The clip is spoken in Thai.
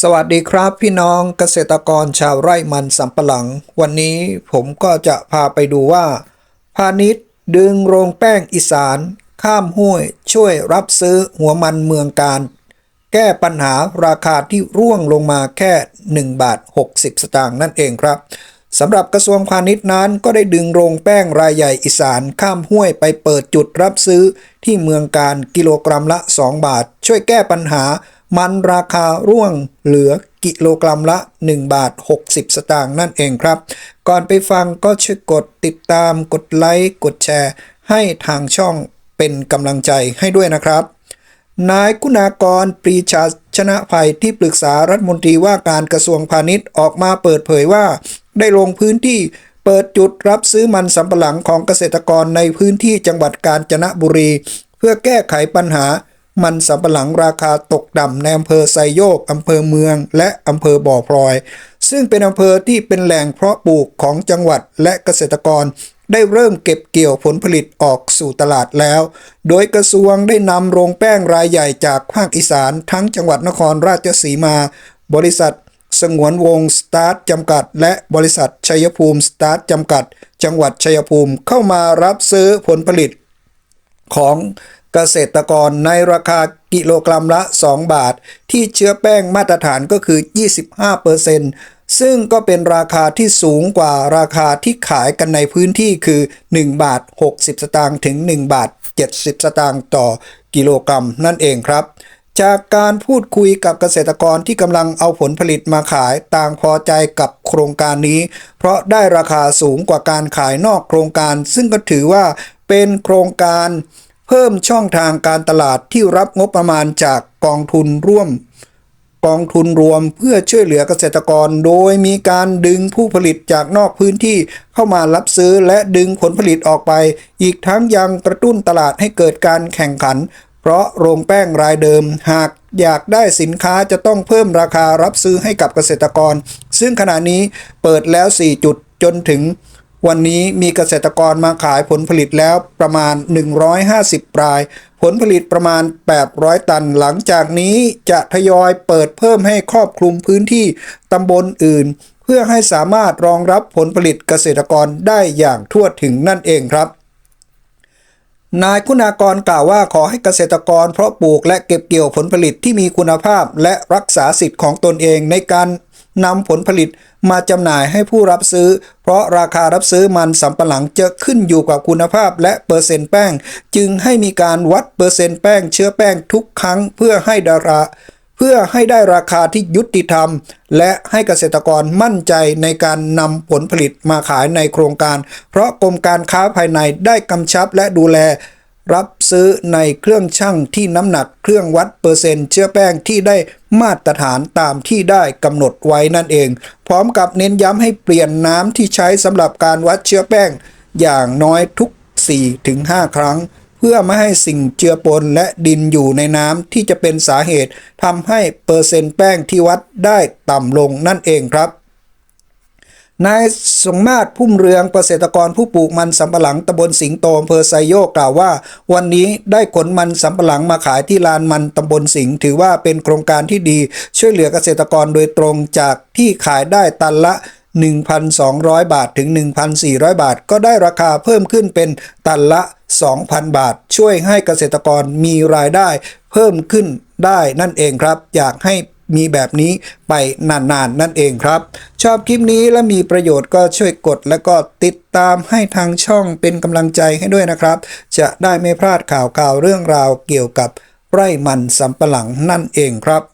สวัสดีครับพี่น้องเกษตรกรชาวไร่มันสำปะหลัง วันนี้ผมก็จะพาไปดูว่า พาณิชย์ดึงโรงแป้งอีสาน ข้ามห้วยช่วยรับซื้อหัวมันเมืองการ แก้ปัญหาราคาที่ร่วงลงมาแค่ 1 บาท 60 สตางค์นั่นเองครับสำหรับกระทรวงพาณิชย์นั้นก็ได้ดึงโรงแป้งรายใหญ่อีสานข้ามห้วยไปเปิดจุดรับซื้อที่เมืองการกิโลกรัมละ 2 บาท ช่วยแก้ปัญหา มันราคาร่วงเหลือกิโลกรัมละ 1 บาท 60 สตางค์นั่นเองครับ ก่อนไปฟังก็ช่วยกดติดตามกดไลค์กดแชร์ ให้ทางช่องเป็นกำลังใจให้ด้วยนะครับ นายคุณากรปรีชาชนะภัยที่ปรึกษารัฐมนตรีว่าการกระทรวงพาณิชย์ออกมาเปิดเผยว่า ได้ลงพื้นที่เปิดจุดรับซื้อมันสำปะหลังของเกษตรกรในพื้นที่จังหวัดกาญจนบุรี เพื่อแก้ไขปัญหา มันสำปะหลังราคาตกต่ำในอำเภอไซโยกอำเภอเมือง และอำเภอบ่อพลอย ซึ่งเป็นอำเภอที่เป็นแหล่งเพาะปลูกของจังหวัดและเกษตรกรได้เริ่มเก็บเกี่ยวผลผลิตออกสู่ตลาดแล้ว โดยกระทรวงได้นำโรงแป้งรายใหญ่จากภาคอีสาน ทั้งจังหวัดนครราชสีมา บริษัท สงวนวงสตาร์ทจำกัด และบริษัทชัยภูมิสตาร์ทจำกัด จังหวัดชัยภูมิเข้ามารับซื้อผลผลิตของ เกษตรกรในราคากิโลกรัมละ 2 บาท ที่เชื้อแป้งมาตรฐานก็คือ 25%ซึ่งก็เป็นราคาที่สูงกว่าราคาที่ขายกันในพื้นที่คือ 1 บาท 60 สตางค์ถึง 1 บาท 70 สตางค์ต่อกิโลกรัมนั่นเองครับจากการพูดคุยกับเกษตรกรที่กำลังเอาผลผลิตมาขายต่างพอใจกับโครงการนี้ เพราะได้ราคาสูงกว่าการขายนอกโครงการ ซึ่งก็ถือว่าเป็นโครงการ เพิ่มช่องทางการตลาดที่รับงบประมาณจากกองทุนร่วม กองทุนรวมเพื่อช่วยเหลือเกษตรกร โดยมีการดึงผู้ผลิตจากนอกพื้นที่เข้ามารับซื้อและดึงผลผลิตออกไป อีกทั้งยังกระตุ้นตลาดให้เกิดการแข่งขัน เพราะโรงแป้งรายเดิม หากอยากได้สินค้าจะต้องเพิ่มราคารับซื้อให้กับเกษตรกร ซึ่งขณะนี้เปิดแล้ว 4 จุดจนถึง วันนี้มีเกษตรกรมาขายผลผลิตแล้วประมาณ 150 ราย ผลผลิตประมาณ 800 ตัน หลังจากนี้จะทยอยเปิดเพิ่มให้ครอบคลุมพื้นที่ตำบลอื่น เพื่อให้สามารถรองรับผลผลิตเกษตรกรได้อย่างทั่วถึงนั่นเองครับนายคุณากรกล่าวว่าขอให้เกษตรกรเพราะปลูกและเก็บเกี่ยวผลผลิตที่มีคุณภาพและรักษาสิทธิ์ของตนเองในการ นำผลผลิตมาจำหน่ายให้ผู้รับซื้อ เพราะราคารับซื้อมันสำปะหลังจะขึ้นอยู่กับคุณภาพและเปอร์เซ็นต์แป้ง จึงให้มีการวัดเปอร์เซ็นต์แป้งเชื้อแป้งทุกครั้งเพื่อให้ดารา เพื่อให้ได้ราคาที่ยุติธรรม และให้เกษตรกรมั่นใจในการนำผลผลิตมาขายในโครงการ เพราะกรมการค้าภายในได้กำชับและดูแล รับซื้อในเครื่องชั่งที่น้ำหนักเครื่องวัดเปอร์เซ็นต์เชื้อแป้งที่ได้มาตรฐานตามที่ได้กำหนดไว้นั่นเอง พร้อมกับเน้นย้ำให้เปลี่ยนน้ำที่ใช้สำหรับการวัดเชื้อแป้ง อย่างน้อยทุก 4-5 ครั้ง เพื่อไม่ให้สิ่งเจือปนและดินอยู่ในน้ำที่จะเป็นสาเหตุทำให้เปอร์เซ็นต์แป้งที่วัดได้ต่ำลงนั่นเองครับ นายสมมาตรพุ่มเรืองเกษตรกรผู้ปลูกมันสำปะหลังตำบลสิงโตอำเภอไซโยกกล่าวว่า วันนี้ได้ขนมันสำปะหลังมาขายที่ลานมันตำบลสิงถือว่าเป็นโครงการที่ดี ช่วยเหลือเกษตรกรโดยตรงจากที่ขายได้ตันละ 1,200 บาทถึง 1,400 บาท ก็ได้ราคาเพิ่มขึ้นเป็นตันละ 2,000 บาท ช่วยให้เกษตรกรมีรายได้ เพิ่มขึ้นได้นั่นเองครับ อยากให้ มีแบบนี้ไปนานๆนนั่นเองครับ ชอบคลิปนี้และมีประโยชน์ก็ช่วยกด และก็ติดตามให้ทางช่องเป็นกำลังใจให้ด้วยนะครับ จะได้ไม่พลาดข่าวข่าวเรื่องราวเกี่ยวกับไร่มันสำปะหลังนั่นเองครับ